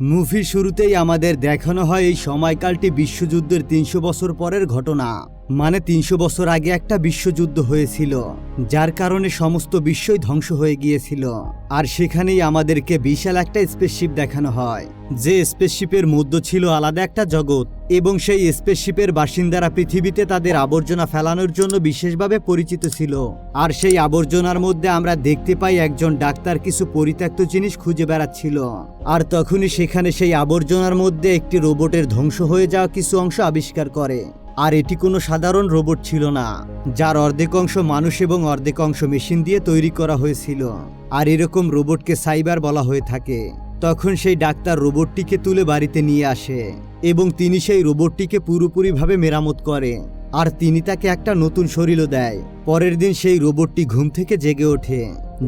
মুভির শুরুতেই আমাদের দেখানো হয় এই সময়কালটি বিশ্বযুদ্ধের তিনশো বছর পরের ঘটনা। মানে তিনশো বছর আগে একটা বিশ্বযুদ্ধ হয়েছিল, যার কারণে সমস্ত বিশ্বই ধ্বংস হয়ে গিয়েছিল। আর সেখানেই আমাদেরকে বিশাল একটা স্পেসশিপ দেখানো হয়। যে স্পেসশিপের মধ্যে ছিল আলাদা একটা জগৎ, এবং সেই স্পেসশিপের বাসিন্দারা পৃথিবীতে তাদের আবর্জনা ফেলানোর জন্য বিশেষভাবে পরিচিত ছিল। আর সেই আবর্জনার মধ্যে আমরা দেখতে পাই একজন ডাক্তার কিছু পরিত্যক্ত জিনিস খুঁজে বেড়াচ্ছিল। আর তখনই সেখানে সেই আবর্জনার মধ্যে একটি রোবটের ধ্বংস হয়ে যাওয়া কিছু অংশ আবিষ্কার করে। আর এটি কোনো সাধারণ রোবট ছিল না, যার অর্ধেক অংশ মানুষ এবং অর্ধেক অংশ মেশিন দিয়ে তৈরি করা হয়েছিল। আর এরকম রোবটকে সাইবার বলা হয়ে থাকে। তখন সেই ডাক্তার রোবটটিকে তুলে বাড়িতে নিয়ে আসে এবং তিনি সেই রোবটটিকে পুরোপুরিভাবে মেরামত করে। আর তিনি তাকে একটা নতুন শরীরও দেয়। পরের দিন সেই রোবটটি ঘুম থেকে জেগে ওঠে।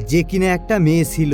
যে কিনা একটা মেয়ে ছিল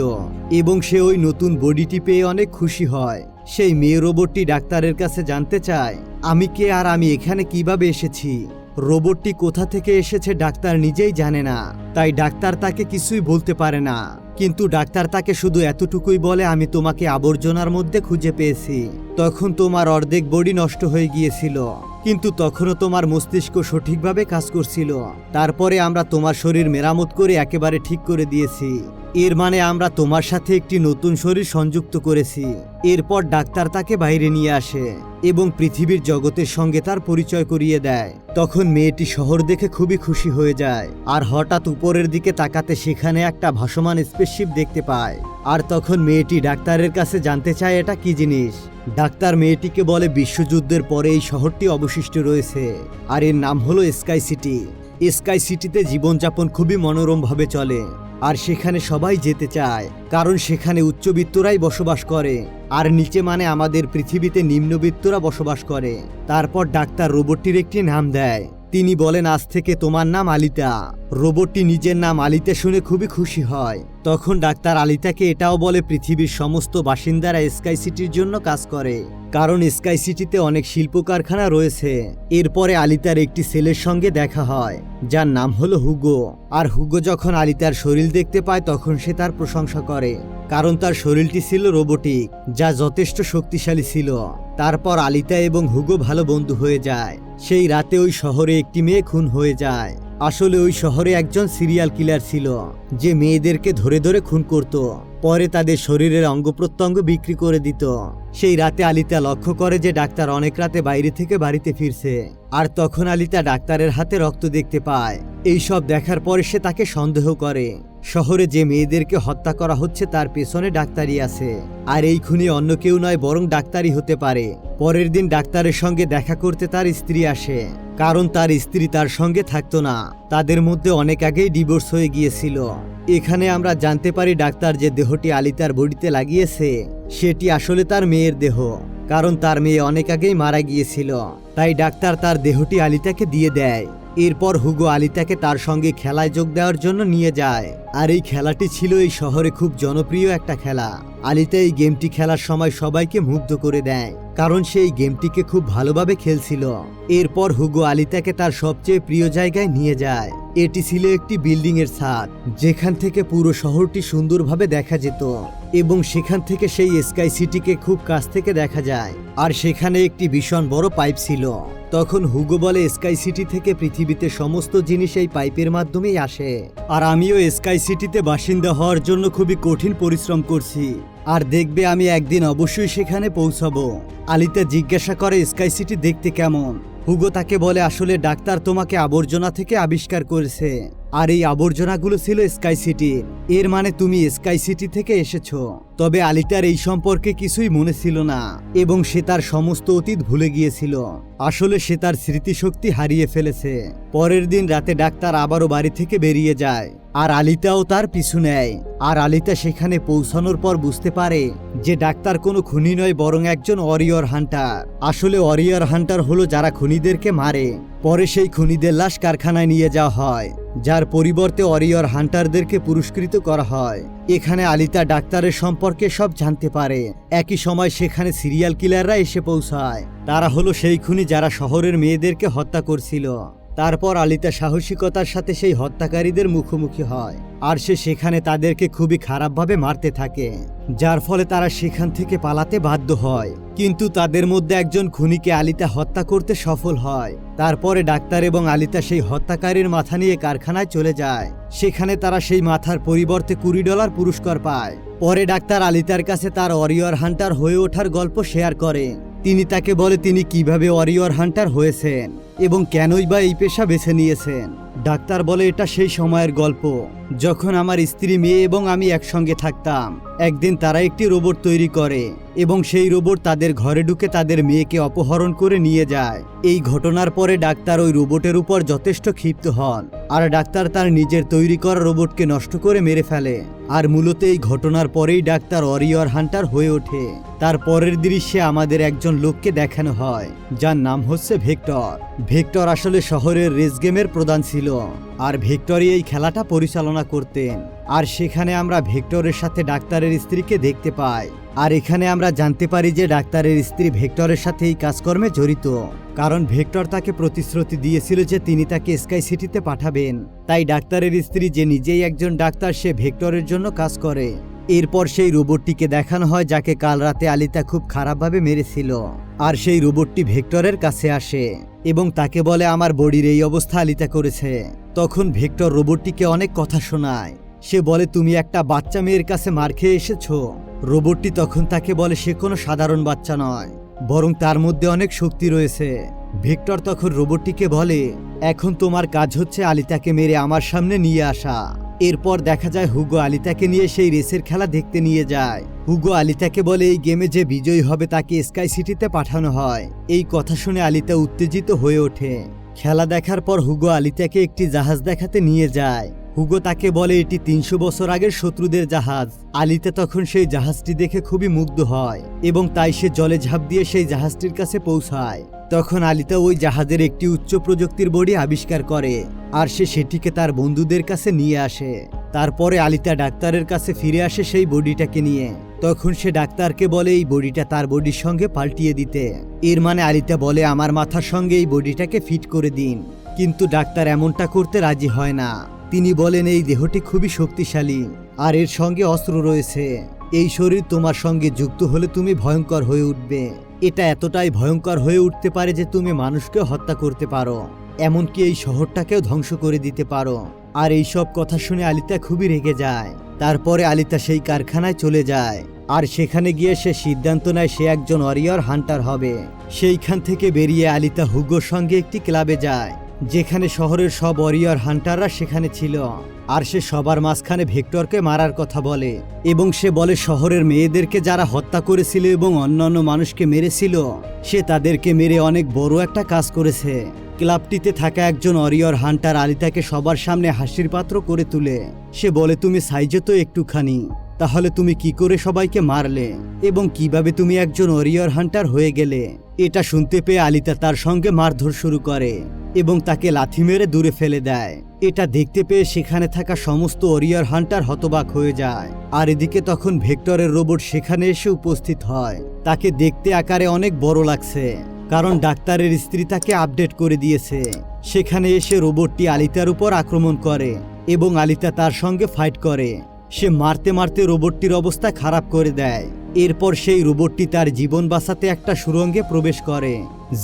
এবং সে ওই নতুন বডিটি পেয়ে অনেক খুশি হয়। সেই মেয়ে রোবটটি ডাক্তারের কাছে জানতে চায়, আমি কে আর আমি এখানে কীভাবে এসেছি? রোবটটি কোথা থেকে এসেছে ডাক্তার নিজেই জানে না। তাই ডাক্তার তাকে কিছুই বলতে পারে না। কিন্তু ডাক্তার তাকে শুধু এতটুকুই বলে, আমি তোমাকে আবর্জনার মধ্যে খুঁজে পেয়েছি। তখন তোমার অর্ধেক বডি নষ্ট হয়ে গিয়েছিল। কিন্তু তখনও তোমার মস্তিষ্ক সঠিকভাবে কাজ করছিল। তারপরে আমরা তোমার শরীর মেরামত করে একেবারে ঠিক করে দিয়েছি। এর মানে আমরা তোমার সাথে একটি নতুন শরীর সংযুক্ত করেছি। এরপর ডাক্তার তাকে বাইরে নিয়ে আসে এবং পৃথিবীর জগতের সঙ্গে তার পরিচয় করিয়ে দেয়। তখন মেয়েটি শহর দেখে খুবই খুশি হয়ে যায় আর হঠাৎ উপরের দিকে তাকাতে সেখানে একটা ভাসমান স্পেসশিপ দেখতে পায়। আর তখন মেয়েটি ডাক্তারের কাছে জানতে চায় এটা কি জিনিস। ডাক্তার মেয়েটিকে বলে, বিশ্বযুদ্ধের পরে এই শহরটি অবশিষ্ট রয়েছে আর এর নাম হলো স্কাই সিটি। স্কাই সিটিতে জীবনযাপন খুবই মনোরমভাবে চলে। আর সেখানে সবাই যেতে চায়, কারণ সেখানে উচ্চবিত্তরাই বসবাস করে, আর নিচে মানে আমাদের পৃথিবীতে নিম্নবিত্তরা বসবাস করে। তারপর ডাক্তার রোবটটির একটি নাম দেয়। তিনি বলেন, আজ থেকে তোমার নাম আলিতা। রোবটটি নিজের নাম আলিতা শুনে খুবই খুশি হয়। তখন ডাক্তার আলিতাকে এটাও বলে, পৃথিবীর সমস্ত বাসিন্দারা স্কাই সিটির জন্য কাজ করে, কারণ স্কাই সিটিতে অনেক শিল্প কারখানা রয়েছে। এরপরে আলিতার একটি ছেলের সঙ্গে দেখা হয়, যার নাম হলো হুগো। আর হুগো যখন আলিতার শরীর দেখতে পায়, তখন সে তার প্রশংসা করে, কারণ তার শরীরটি ছিল রোবটিক, যা যথেষ্ট শক্তিশালী ছিল। তারপর আলিতা এবং হুগো ভালো বন্ধু হয়ে যায়। সেই রাতে ওই শহরে একটি মেয়ে খুন হয়ে যায়। আসলে ওই শহরে একজন সিরিয়াল কিলার ছিল, যে মেয়েদেরকে ধরে ধরে খুন করত। পরে তাদের শরীরের অঙ্গ প্রত্যঙ্গ বিক্রি করে দিত। সেই রাতে আলিতা লক্ষ্য করে যে ডাক্তার অনেক রাতে বাইরে থেকে বাড়িতে ফিরছে, আর তখন আলিতা ডাক্তারের হাতে রক্ত দেখতে পায়। এই সব দেখার পরে সে তাকে সন্দেহ করে। শহরে যে মেয়েদেরকে হত্যা করা হচ্ছে তার পেছনে ডাক্তারি আছে। আর এই খুনি অন্য কেউ নয়, বরং ডাক্তারই হতে পারে। পরের দিন ডাক্তারের সঙ্গে দেখা করতে তার স্ত্রী আসে। কারণ তার স্ত্রী তার সঙ্গে থাকতো না। তাদের মধ্যে অনেক আগেই ডিভোর্স হয়ে গিয়েছিল। এখানে আমরা জানতে পারি ডাক্তার যে দেহটি আলিতার বডিতে লাগিয়েছে, সেটি আসলে তার মেয়ের দেহ। কারণ তার মেয়ে অনেক আগেই মারা গিয়েছিল। তাই ডাক্তার তার দেহটি আলিতাকে দিয়ে দেয়। এরপর হুগো আলিতাকে তার সঙ্গে খেলায় যোগ দেওয়ার জন্য নিয়ে যায়। আর এই খেলাটি ছিল এই শহরে খুব জনপ্রিয় একটা খেলা। আলিতা এই গেমটি খেলার সময় সবাইকে মুগ্ধ করে দেয়, কারণ সে এই গেমটিকে খুব ভালোভাবে খেলছিল। এরপর হুগো আলিতাকে তার সবচেয়ে প্রিয় জায়গায় নিয়ে যায়। এটি ছিল একটি বিল্ডিং এর ছাদ, যেখান থেকে পুরো শহরটি সুন্দরভাবে দেখা যেত। এবং সেখান থেকে সেই স্কাই সিটিকে খুব কাছ থেকে দেখা যায়। আর সেখানে একটি ভীষণ বড় পাইপ ছিল। তখন হুগো বলে, স্কাই সিটি থেকে পৃথিবীতে সমস্ত জিনিস এই পাইপের মাধ্যমেই আসে। আর আমিও স্কাই সিটিতে বাসিন্দা হওয়ার জন্য খুবই কঠিন পরিশ্রম করছি। আর দেখবে আমি একদিন অবশ্যই সেখানে পৌঁছাবো। আলিতা জিজ্ঞাসা করে, স্কাই সিটি দেখতে কেমন? হুগো তাকে বলে, আসলে ডাক্তার তোমাকে আবর্জনা থেকে আবিষ্কার করেছে। আর এই আবর্জনাগুলো ছিল স্কাই সিটি। এর মানে তুমি স্কাই সিটি থেকে এসেছ। তবে আলিতার এই সম্পর্কে কিছুই মনে ছিল না, এবং সে তার সমস্ত অতীত ভুলে গিয়েছিল। আসলে সে তার স্মৃতিশক্তি হারিয়ে ফেলেছে। পরের দিন রাতে ডাক্তার আবারও বাড়ি থেকে বেরিয়ে যায়, আর আলিতাও তার পিছু নেয়। আর আলিতা সেখানে পৌঁছানোর পর বুঝতে পারে যে ডাক্তার কোনো খুনি নয়, বরং একজন অরিয়র হান্টার। আসলে অরিয়র হান্টার হলো যারা খুনিদেরকে মারে। পরে সেই খুনিদের লাশ কারখানায় নিয়ে যাওয়া হয়, যার পরিবর্তে অরিয়র হান্টারদেরকে পুরস্কৃত করা হয়। এখানে আলিতা ডাক্তারের সম্পর্কে সব জানতে পারে। একই সময় সেখানে সিরিয়াল কিলাররা এসে পৌঁছায়। তারা হলো সেই খুনি যারা শহরের মেয়েদেরকে হত্যা করছিল। তারপর আলিতা সাহসিকতার সাথে সেই হত্যাকারীদের মুখোমুখি হয় আর সে সেখানে তাদেরকে খুবই খারাপভাবে মারতে থাকে, যার ফলে তারা সেখান থেকে পালাতে বাধ্য হয়। কিন্তু তাদের মধ্যে একজন খুনিকে আলিতা হত্যা করতে সফল হয়। তারপরে ডাক্তার এবং আলিতা সেই হত্যাকারীর মাথা নিয়ে কারখানায় চলে যায়। সেখানে তারা সেই মাথার পরিবর্তে কুড়ি ডলার পুরস্কার পায়। পরে ডাক্তার আলিতার কাছে তার অরিয়র হান্টার হয়ে ওঠার গল্প শেয়ার করে। তিনি তাকে বলে তিনি কীভাবে অরিয়র হান্টার হয়েছেন। এবং কেনই বা এই পেশা বেছে নিয়েছেন? ডাক্তার বলে এটা সেই সময়ের গল্প। যখন আমার স্ত্রী, মেয়ে এবং আমি একসঙ্গে থাকতাম, একদিন তারা একটি রোবট তৈরি করে এবং সেই রোবট তাদের ঘরে ঢুকে তাদের মেয়েকে অপহরণ করে নিয়ে যায়। এই ঘটনার পরে ডাক্তার ওই রোবটের উপর যথেষ্ট ক্ষিপ্ত হন আর ডাক্তার তার নিজের তৈরি করা রোবটকে নষ্ট করে মেরে ফেলে। আর মূলত এই ঘটনার পরেই ডাক্তার অরিয়র হান্টার হয়ে ওঠে। তার পরের দৃশ্যে আমাদের একজন লোককে দেখানো হয়, যার নাম হচ্ছে ভেক্টর। ভেক্টর আসলে শহরের রেস গেমের প্রধান ছিল। আর ভেক্টরই এই খেলাটা পরিচালনা করতেন। আর সেখানে আমরা ভেক্টরের সাথে ডাক্তারের স্ত্রীকে দেখতে পাই। আর এখানে আমরা জানতে পারি যে ডাক্তারের স্ত্রী ভেক্টরের সাথে এই কাজকর্মে জড়িত। কারণ ভেক্টর তাকে প্রতিশ্রুতি দিয়েছিল যে তিনি তাকে স্কাই সিটিতে পাঠাবেন। তাই ডাক্তারের স্ত্রী যে নিজেই একজন ডাক্তার, সে ভেক্টরের জন্য কাজ করে। এরপর সেই রোবটটিকে দেখানো হয়, যাকে কাল রাতে আলিতা খুব খারাপভাবে মেরেছিল। আর সেই রোবটটি ভেক্টরের কাছে আসে। এবং তাকে বলে, আমার বডির এই অবস্থা আলিতা করেছে। তখন ভেক্টর রোবটটিকে অনেক কথা শোনায়। সে বলে, তুমি একটা বাচ্চা মেয়ের কাছে মার খেয়ে এসেছ? রোবটটি তখন তাকে বলে, সে কোনো সাধারণ বাচ্চা নয়, বরং তার মধ্যে অনেক শক্তি রয়েছে। ভিক্টর তখন রোবটটিকে বলে, এখন তোমার কাজ হচ্ছে আলিতাকে মেরে আমার সামনে নিয়ে আসা। এরপর দেখা যায় হুগো আলিতাকে নিয়ে সেই রেসের খেলা দেখতে নিয়ে যায়। হুগো আলিতাকে বলে এই গেমে যে বিজয়ী হবে তাকে স্কাই সিটিতে পাঠানো হয়। এই কথা শুনে আলিতা উত্তেজিত হয়ে ওঠে। খেলা দেখার পর হুগো আলিতাকে একটি জাহাজ দেখাতে নিয়ে যায়। হুগো তাকে বলে, এটি তিনশো বছর আগের শত্রুদের জাহাজ। আলিতা তখন সেই জাহাজটি দেখে খুবই মুগ্ধ হয় এবং তাই সে জলে ঝাঁপ দিয়ে সেই জাহাজটির কাছে পৌঁছায়। তখন আলিতা ওই জাহাজের একটি উচ্চ প্রযুক্তির বডি আবিষ্কার করে আর সে সেটিকে তার বন্ধুদের কাছে নিয়ে আসে। তারপরে আলিতা ডাক্তারের কাছে ফিরে আসে সেই বডিটাকে নিয়ে। তখন সে ডাক্তারকে বলে, এই বডিটা তার বডির সঙ্গে পাল্টিয়ে দিতে। এর মানে আলিতা বলে, আমার মাথার সঙ্গে এই বডিটাকে ফিট করে দিন। কিন্তু ডাক্তার এমনটা করতে রাজি হয় না। তিনি বলেন, এই দেহটি খুবই শক্তিশালী আর এর সঙ্গে অস্ত্র রয়েছে। এই শরীর তোমার সঙ্গে যুক্ত হলে তুমি ভয়ঙ্কর হয়ে উঠবে। এটা এতটাই ভয়ঙ্কর হয়ে উঠতে পারে যে তুমি মানুষকে হত্যা করতে পারো। এমনকি এই শহরটাকেও ধ্বংস করে দিতে পারো। আর এই সব কথা শুনে আলিতা খুবই রেগে যায়। তারপরে আলিতা সেই কারখানায় চলে যায়। আর সেখানে গিয়ে সে সিদ্ধান্ত নেয় সে একজন অরিয়র হান্টার হবে। সেইখান থেকে বেরিয়ে আলিতা হুগোর সঙ্গে একটি ক্লাবে যায়। যেখানে শহরের সব অরিয়র হান্টাররা সেখানে ছিল। আর সে সবার মাঝখানে ভেক্টরকে মারার কথা বলে। এবং সে বলে, শহরের মেয়েদেরকে যারা হত্যা করেছিল এবং অন্যান্য মানুষকে মেরেছিল, সে তাদেরকে মেরে অনেক বড় একটা কাজ করেছে। ক্লাবটিতে থাকা একজন অরিয়র হান্টার আলিতাকে সবার সামনে হাসির পাত্র করে তুলে। সে বলে, তুমি সাইজে তো একটুখানি। তাহলে তুমি কি করে সবাইকে মারলে? এবং কীভাবে তুমি একজন ওরিয়র হান্টার হয়ে গেলে? এটা শুনতে পেয়ে আলিতা তার সঙ্গে মারধর শুরু করে এবং তাকে লাথি মেরে দূরে ফেলে দেয়। এটা দেখতে পেয়ে সেখানে থাকা সমস্ত ওরিয়র হান্টার হতবাক হয়ে যায়। আর এদিকে তখন ভেক্টরের রোবট সেখানে এসে উপস্থিত হয়। তাকে দেখতে আকারে অনেক বড় লাগছে, কারণ ডাক্তারের স্ত্রী তাকে আপডেট করে দিয়েছে। সেখানে এসে রোবটটি আলিতার উপর আক্রমণ করে এবং আলিতা তার সঙ্গে ফাইট করে। সে মারতে মারতে রোবটটির অবস্থা খারাপ করে দেয়। এরপর সেই রোবটটি তার জীবন বাঁচাতে একটা সুরঙ্গে প্রবেশ করে,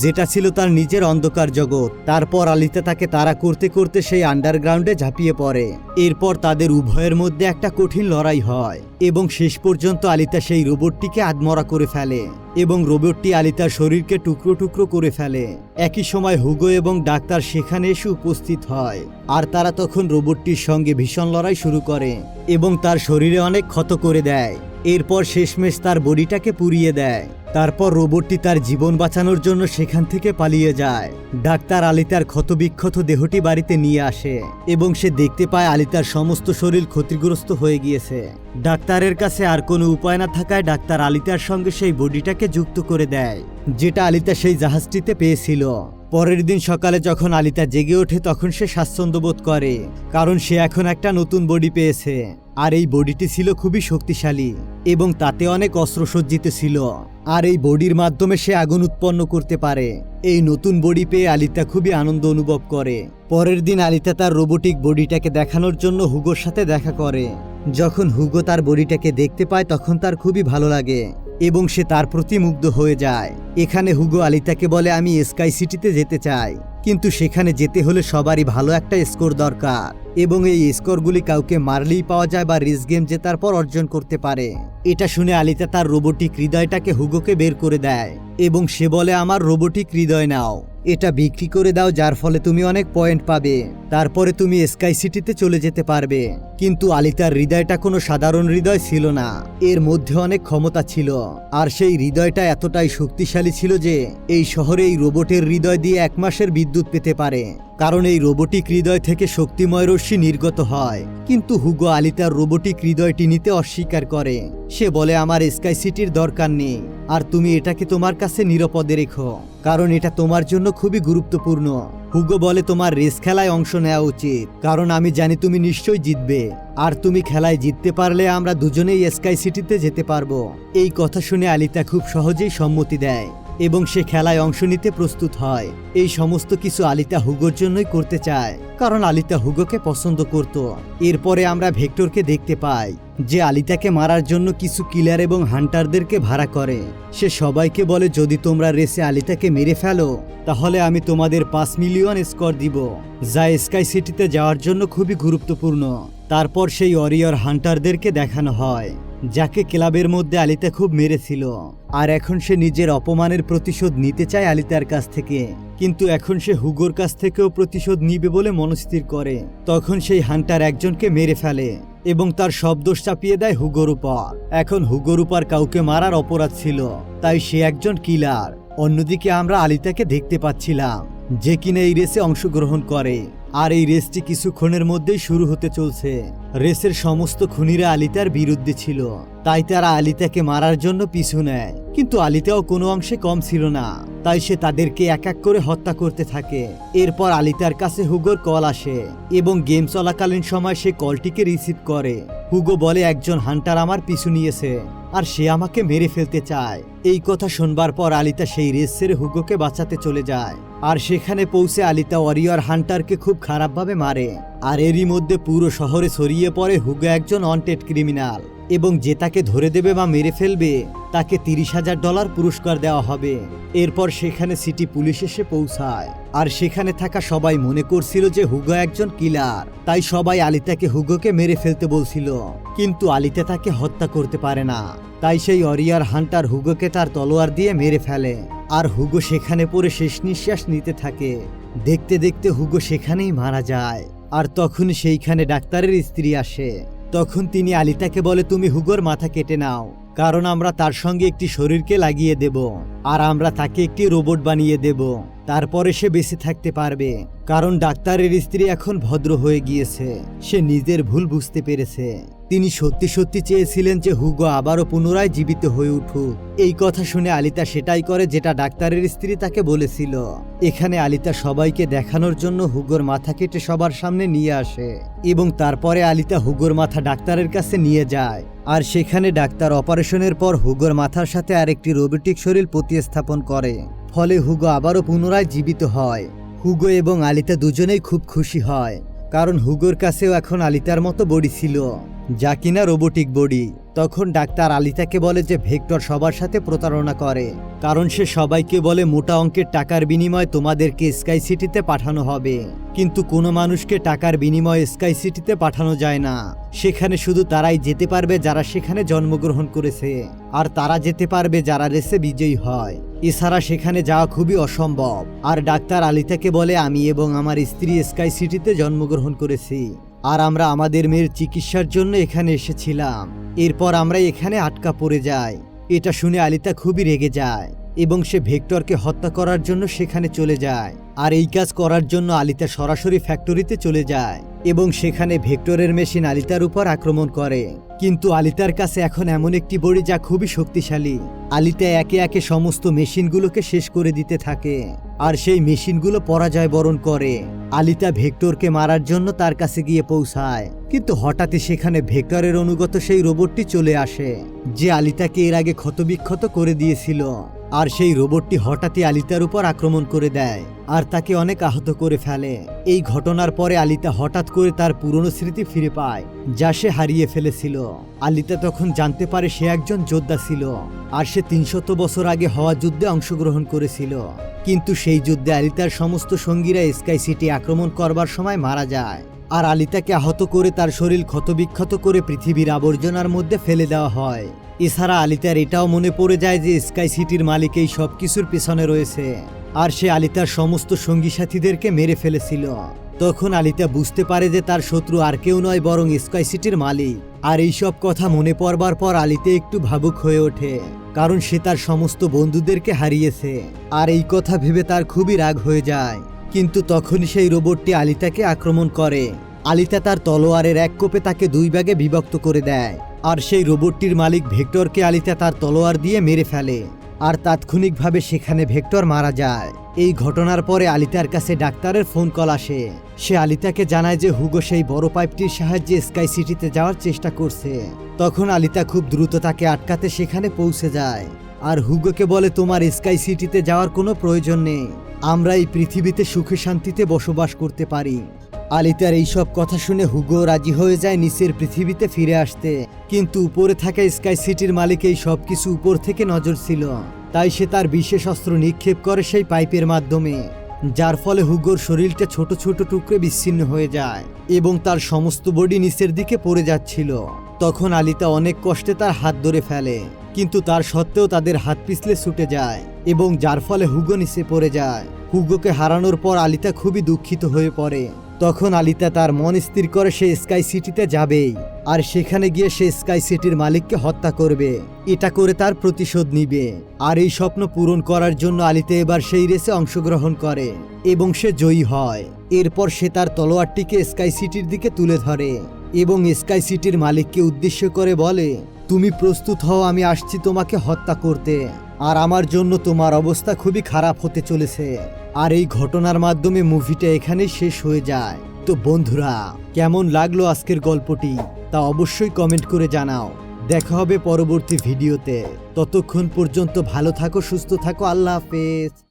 যেটা ছিল তার নিজের অন্ধকার জগৎ। তারপর আলিতা তাকে তাড়া করতে করতে সেই আন্ডারগ্রাউন্ডে ঝাঁপিয়ে পড়ে। এরপর তাদের উভয়ের মধ্যে একটা কঠিন লড়াই হয় এবং শেষ পর্যন্ত আলিতা সেই রোবটটিকে আদমরা করে ফেলে এবং রোবটটি আলিতার শরীরকে টুকরো টুকরো করে ফেলে। একই সময় হুগো এবং ডাক্তার সেখানে এসে উপস্থিত হয় আর তারা তখন রোবটটির সঙ্গে ভীষণ লড়াই শুরু করে এবং তার শরীরে অনেক ক্ষত করে দেয়। এরপর শেষমেশ তার বডিটাকে পুড়িয়ে দেয়। তারপর রোবটটি তার জীবন বাঁচানোর জন্য সেখান থেকে পালিয়ে যায়। ডাক্তার আলিতার ক্ষতবিক্ষত দেহটি বাড়িতে নিয়ে আসে এবং সে দেখতে পায় আলিতার সমস্ত শরীর ক্ষতিগ্রস্ত হয়ে গিয়েছে। ডাক্তারের কাছে আর কোনো উপায় না থাকায় ডাক্তার আলিতার সঙ্গে সেই বডিটাকে যুক্ত করে দেয়, যেটা আলিতা সেই জাহাজটিতে পেয়েছিল। পরের দিন সকালে যখন আলিতা জেগে ওঠে, তখন সে স্বাচ্ছন্দ্য বোধ করে, কারণ সে এখন একটা নতুন বডি পেয়েছে। আর এই বডিটি ছিল খুবই শক্তিশালী, এবং তাতে অনেক অস্ত্র সজ্জিত ছিল। আর এই বডির মাধ্যমে সে আগুন উৎপন্ন করতে পারে। এই নতুন বডি পেয়ে আলিতা খুবই আনন্দ অনুভব করে। পরের দিন আলিতা তার রোবোটিক বডিটাকে দেখানোর জন্য হুগোর সাথে দেখা করে। যখন হুগো তার বডিটাকে দেখতে পায়, তখন তার খুবই ভালো লাগে। এবং সে তার প্রতি মুগ্ধ হয়ে যায়। এখানে হুগো আলিতাকে বলে, আমি স্কাই সিটিতে যেতে চাই। কিন্তু সেখানে যেতে হলে সবারই ভালো একটা স্কোর দরকার। এবং এই স্কোরগুলি কাউকে মারলেই পাওয়া যায় বা রেস গেম জেতার পর অর্জন করতে পারে। এটা শুনে আলিতা তার রোবোটিক হৃদয়টাকে হুগোকে বের করে দেয় এবং সে বলে, আমার রোবোটিক হৃদয় নাও। এটা বিক্রি করে দাও, যার ফলে তুমি অনেক পয়েন্ট পাবে। তারপরে তুমি স্কাই সিটিতে চলে যেতে পারবে। কিন্তু আলিতার হৃদয়টা কোনো সাধারণ হৃদয় ছিল না। এর মধ্যে অনেক ক্ষমতা ছিল। আর সেই হৃদয়টা এতটাই শক্তিশালী ছিল যে, এই শহরে এই রোবটের হৃদয় দিয়ে এক মাসের বিদ্যুৎ পেতে পারে। কারণ এই রোবোটিক হৃদয় থেকে শক্তিময় রশ্মি নির্গত হয়। কিন্তু হুগো আলিতার রোবোটিক হৃদয়টি নিতে অস্বীকার করে। সে বলে, আমার স্কাই সিটির দরকার নেই, আর তুমি এটাকে তোমার কাছে নিরাপদে রেখো, কারণ এটা তোমার জন্য খুবই গুরুত্বপূর্ণ। হুগো বলে, তোমার রেস খেলায় অংশ নেওয়া উচিত, কারণ আমি জানি তুমি নিশ্চয়ই জিতবে, আর তুমি খেলায় জিততে পারলে আমরা দুজনেই স্কাই সিটিতে যেতে পারব। এই কথা শুনে আলিতা খুব সহজেই সম্মতি দেয়। এবং সে খেলায় অংশ নিতে প্রস্তুত হয়। এই সমস্ত কিছু আলিতা হুগোর জন্যই করতে চায়, কারণ আলিতা হুগোকে পছন্দ করত। এরপরে আমরা ভেক্টরকে দেখতে পাই, যে আলিতাকে মারার জন্য কিছু কিলার এবং হান্টারদেরকে ভাড়া করে। সে সবাইকে বলে, যদি তোমরা রেসে আলিতাকে মেরে ফেলো, তাহলে আমি তোমাদের পাঁচ মিলিয়ন স্কোর দিব। যা স্কাই সিটিতে যাওয়ার জন্য খুবই গুরুত্বপূর্ণ। তারপর সেই অরিয়র হান্টারদেরকে দেখানো হয়। যাকে ক্লাবের মধ্যে আলিতা খুব মেরেছিল। আর এখন সে নিজের অপমানের প্রতিশোধ নিতে চায় আলিতার কাছ থেকে। কিন্তু এখন সে হুগোর কাছ থেকেও প্রতিশোধ নিবে বলে মনস্থির করে। তখন সেই হান্টার একজনকে মেরে ফেলে এবং তার সব দোষ চাপিয়ে দেয় হুগোর উপর। এখন হুগোর উপর কাউকে মারার অপরাধ ছিল, তাই সে একজন কিলার। অন্যদিকে আমরা আলিতাকে দেখতে পাচ্ছিলাম, যে কিনা এই রেসে অংশগ্রহণ করে। আর এই রেসটি কিছুক্ষণের মধ্যেই শুরু হতে চলছে। রেসের সমস্ত খুনিরা আলিতার বিরুদ্ধে ছিল। তাই তারা আলিতাকে মারার জন্য পিছু নেয়। কিন্তু আলিতাও কোনো অংশে কম ছিল না। তাই সে তাদেরকে এক এক করে হত্যা করতে থাকে। এরপর আলিতার কাছে হুগোর কল আসে এবং গেম চলাকালীন সময় সে কলটিকে রিসিভ করে। হুগো বলে, একজন হান্টার আমার পিছু নিয়েছে আর সে আমাকে মেরে ফেলতে চায়। এই কথা শুনবার পর আলিতা সেই রেস ছেড়ে হুগোকে বাঁচাতে চলে যায়। আর সেখানে পৌঁছে আলিতা ওয়ারিয়র হান্টারকে খুব খারাপভাবে মারে। আর এরই মধ্যে পুরো শহরে ছড়িয়ে পড়ে হুগো একজন অনটেড ক্রিমিনাল এবং যে তাকে ধরে দেবে বা মেরে ফেলবে, তাকে তিরিশ হাজার ডলার পুরস্কার দেওয়া হবে। এরপর সেখানে সিটি পুলিশ এসে পৌঁছায়। আর সেখানে থাকা সবাই মনে করছিল যে হুগো একজন কিলার তাই সবাই আলিতাকে হুগোকে মেরে ফেলতে বলছিল। কিন্তু আলিতা তাকে হত্যা করতে পারে না। তাই সেই অরিয়ার হান্টার হুগোকে তার তলোয়ার দিয়ে মেরে ফেলে। আর হুগো সেখানে পড়ে শেষ নিঃশ্বাস নিতে থাকে। দেখতে দেখতে হুগো সেখানেই মারা যায়। আর তখন সেইখানে ডাক্তারের স্ত্রী আসে। তখন তিনি আলিতাকে বলে, তুমি হুগোর মাথা কেটে নাও। কারণ আমরা তার সঙ্গে একটি শরীরকে লাগিয়ে দেব। আর আমরা তাকে একটি রোবট বানিয়ে দেব। তারপরে সে বেঁচে থাকতে পারবে। কারণ ডাক্তারের স্ত্রী এখন ভদ্র হয়ে গিয়েছে। সে নিজের ভুল বুঝতে পেরেছে। তিনি সত্যি সত্যি চেয়েছিলেন যে হুগো আবারও পুনরায় জীবিত হয়ে উঠুক। এই কথা শুনে আলিতা সেটাই করে যেটা ডাক্তারের স্ত্রী তাকে বলেছিল। এখানে আলিতা সবাইকে দেখানোর জন্য হুগোর মাথা কেটে সবার সামনে নিয়ে আসে এবং তারপরে আলিতা হুগোর মাথা ডাক্তারের কাছে নিয়ে যায়। আর সেখানে ডাক্তার অপারেশনের পর হুগোর মাথার সাথে আরেকটি রোবোটিক শরীর প্রতিস্থাপন করে। ফলে হুগো আবারও পুনরায় জীবিত হয়। হুগো এবং আলিতা দুজনেই খুব খুশি হয়। কারণ হুগোর কাছেও এখন আলিতার মতো বডি ছিল। যা কিনা রোবোটিক বডি তখন ডাক্তার আলিতাকে বলে যে ভেক্টর সবার সাথে প্রতারণা করে। কারণ সে সবাইকে বলে মোটা অঙ্কের টাকার বিনিময়ে তোমাদেরকে স্কাই সিটিতে পাঠানো হবে। কিন্তু কোনো মানুষকে টাকার বিনিময়ে স্কাই সিটিতে পাঠানো যায় না। সেখানে শুধু তারাই যেতে পারবে যারা সেখানে জন্মগ্রহণ করেছে। আর তারা যেতে পারবে যারা রেসে বিজয়ী হয়। এছাড়া সেখানে যাওয়া খুবই অসম্ভব। আর ডাক্তার আলিতাকে বলে, আমি এবং আমার স্ত্রী স্কাই সিটিতে জন্মগ্রহণ করেছি। আর আমরা আমাদের মেয়ের চিকিৎসার জন্য এখানে এসেছিলাম। এরপর আমরা এখানে আটকা পড়ে যাই। এটা শুনে আলিতা খুবই রেগে যায় এবং সে ভেক্টরকে হত্যা করার জন্য সেখানে চলে যায়। আর এই কাজ করার জন্য আলিতা সরাসরি ফ্যাক্টরিতে চলে যায় এবং সেখানে ভেক্টরের মেশিন আলিতার উপর আক্রমণ করে। কিন্তু আলিতার কাছে এখন এমন একটি বড়ি যা খুবই শক্তিশালী। আলিতা একে একে সমস্ত মেশিনগুলোকে শেষ করে দিতে থাকে। আর সেই মেশিনগুলো পরাজয় বরণ করে। আলিতা ভেক্টরকে মারার জন্য তার কাছে গিয়ে পৌঁছায়। কিন্তু হঠাৎই সেখানে ভেক্টরের অনুগত সেই রোবটটি চলে আসে, যে আলিতাকে এর আগে ক্ষতবিক্ষত করে দিয়েছিল। আর সেই রোবটটি হঠাৎই আলিতার উপর আক্রমণ করে দেয় আর তাকে অনেক আহত করে ফেলে। এই ঘটনার পরে আলিতা হঠাৎ করে তার পুরনো স্মৃতি ফিরে পায়, যা সে হারিয়ে ফেলেছিল। আলিতা তখন জানতে পারে সে একজন যোদ্ধা ছিল আর সে তিনশত বছর আগে হওয়া যুদ্ধে অংশগ্রহণ করেছিল। কিন্তু সেই যুদ্ধে আলিতার সমস্ত সঙ্গীরা স্কাই সিটি আক্রমণ করবার সময় মারা যায় আর আলিতাকে আহত করে তার শরীর ক্ষতবিক্ষত করে পৃথিবীর আবর্জনার মধ্যে ফেলে দেওয়া হয়। এছাড়া আলিতার এটাও মনে পড়ে যায় যে স্কাই সিটির মালিক এই সব কিছুর পেছনে রয়েছে। আর সে আলিতার সমস্ত সঙ্গী সাথীদেরকে মেরে ফেলেছিল। তখন আলিতা বুঝতে পারে যে তার শত্রু আর কেউ নয়, বরং স্কাই সিটির মালিক। আর এই সব কথা মনে পড়বার পর আলিতে একটু ভাবুক হয়ে ওঠে, কারণ সে তার সমস্ত বন্ধুদেরকে হারিয়েছে। আর এই কথা ভেবে তার খুবই রাগ হয়ে যায়। কিন্তু তখনই সেই রোবটটি আলিতাকে আক্রমণ করে। আলিতা তার তলোয়ারের এক কোপে তাকে দুই ভাগে বিভক্ত করে দেয়। আর সেই রোবটটির মালিক ভেক্টরকে আলিতা তার তলোয়ার দিয়ে মেরে ফেলে। আর তাৎক্ষণিকভাবে সেখানে ভেক্টর মারা যায়। এই ঘটনার পরে আলিতার কাছে ডাক্তারের ফোন কল আসে। সে আলিতাকে জানায় যে হুগো সেই বড় পাইপটির সাহায্যে স্কাই সিটিতে যাওয়ার চেষ্টা করছে। তখন আলিতা খুব দ্রুত তাকে আটকাতে সেখানে পৌঁছে যায়। আর হুগোকে বলে, তোমার স্কাই সিটিতে যাওয়ার কোনো প্রয়োজন নেই। আমরা এই পৃথিবীতে সুখে শান্তিতে বসবাস করতে পারি। আলিতার এইসব কথা শুনে হুগো রাজি হয়ে যায় নিচের পৃথিবীতে ফিরে আসতে। কিন্তু উপরে থাকা স্কাই সিটির মালিক এই সব কিছু উপর থেকে নজর ছিল। তাই সে তার বিশেষ অস্ত্র নিক্ষেপ করে সেই পাইপের মাধ্যমে। যার ফলে হুগোর শরীরটা ছোট ছোট টুকরে বিচ্ছিন্ন হয়ে যায় এবং তার সমস্ত বডি নিচের দিকে পড়ে যাচ্ছিল। তখন আলিতা অনেক কষ্টে তার হাত ধরে ফেলে। কিন্তু তার সত্ত্বেও তাদের হাত পিছলে ছুটে যায় এবং যার ফলে হুগো নিচে পড়ে যায়। হুগোকে হারানোর পর আলিতা খুবই দুঃখিত হয়ে পড়ে। তখন আলিতা তার মন স্থির করে সে স্কাই সিটিতে যাবেই। আর সেখানে গিয়ে সে স্কাই সিটির মালিককে হত্যা করবে। এটা করে তার প্রতিশোধ নিবে। আর এই স্বপ্ন পূরণ করার জন্য আলিতা এবার সেই রেসে অংশগ্রহণ করে। এবং সে জয়ী হয়। এরপর সে তার তলোয়ারটিকে স্কাই সিটির দিকে তুলে ধরে। এবং স্কাই সিটির মালিককে উদ্দেশ্য করে বলে, তুমি প্রস্তুত হও, আমি আসছি তোমাকে হত্যা করতে। আর আমার জন্য তোমার অবস্থা খুবই খারাপ হতে চলেছে। আর এই ঘটনার মাধ্যমে মুভিটা এখানে শেষ হয়ে যায়। তো বন্ধুরা, কেমন লাগল আজকের গল্পটি? তা অবশ্যই কমেন্ট করে জানাও। দেখা হবে পরবর্তী ভিডিওতে। ততক্ষণ পর্যন্ত ভালো থাকো, সুস্থ থাকো। আল্লাহ হাফেজ।